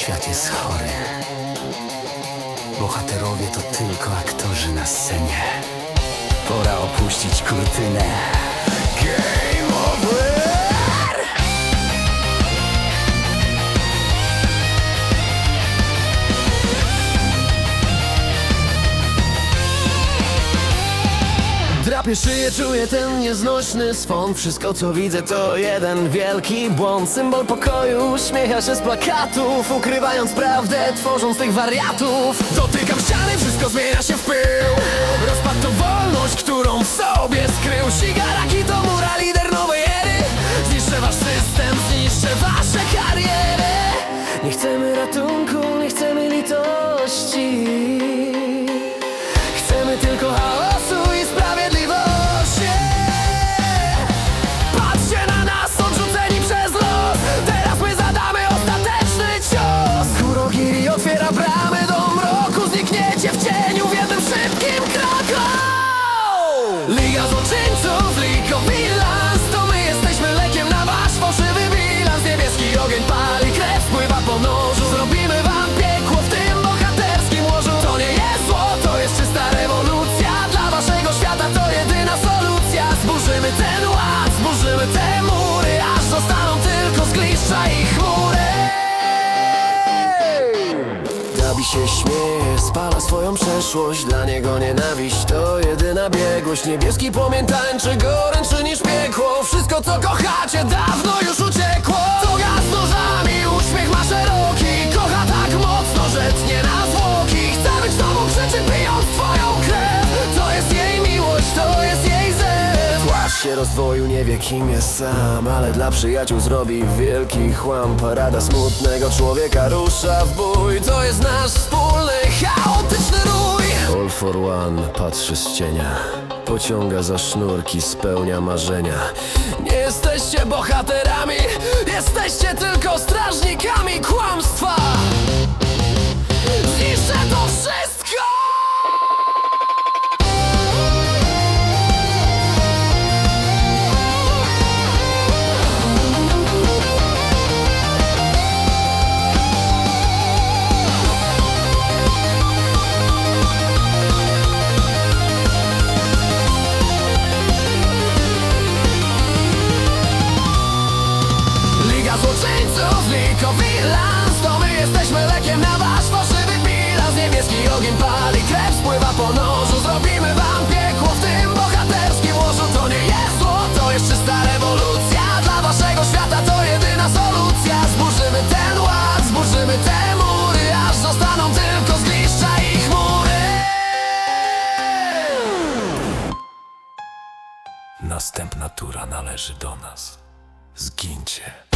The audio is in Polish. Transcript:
świat jest chory. Bohaterowie to tylko aktorzy na scenie. Pora opuścić kurtynę. Drapię szyję, czuję ten nieznośny swąd Wszystko co widzę to jeden wielki błąd. Symbol pokoju uśmiecha się z plakatów Ukrywając prawdę, tworząc tych wariatów. Dotykam ściany, wszystko zmienia się w pył. Rozpad to wolność, którą w sobie skrył. Sigaraki to mura, lider nowej ery. Zniszczę wasz system, zniszczę wasze kariery. Nie chcemy ratunku, nie chcemy litości zgliszcza i chmury Gabi się śmieje, spala swoją przeszłość. Dla niego nienawiść to jedyna biegłość. Niebieski płomień tańczy gorętszy niż piekło. Wszystko co kochacie rozwoju, nie wie kim jest sam Ale dla przyjaciół zrobi wielki chłam. Parada smutnego człowieka rusza w bój. To jest nasz wspólny, chaotyczny rój. All for one patrzy z cienia Pociąga za sznurki, spełnia marzenia. Nie jesteście bohaterami Jesteście tylko strażnikami kłamstwa Następna tura należy do nas. Zgincie.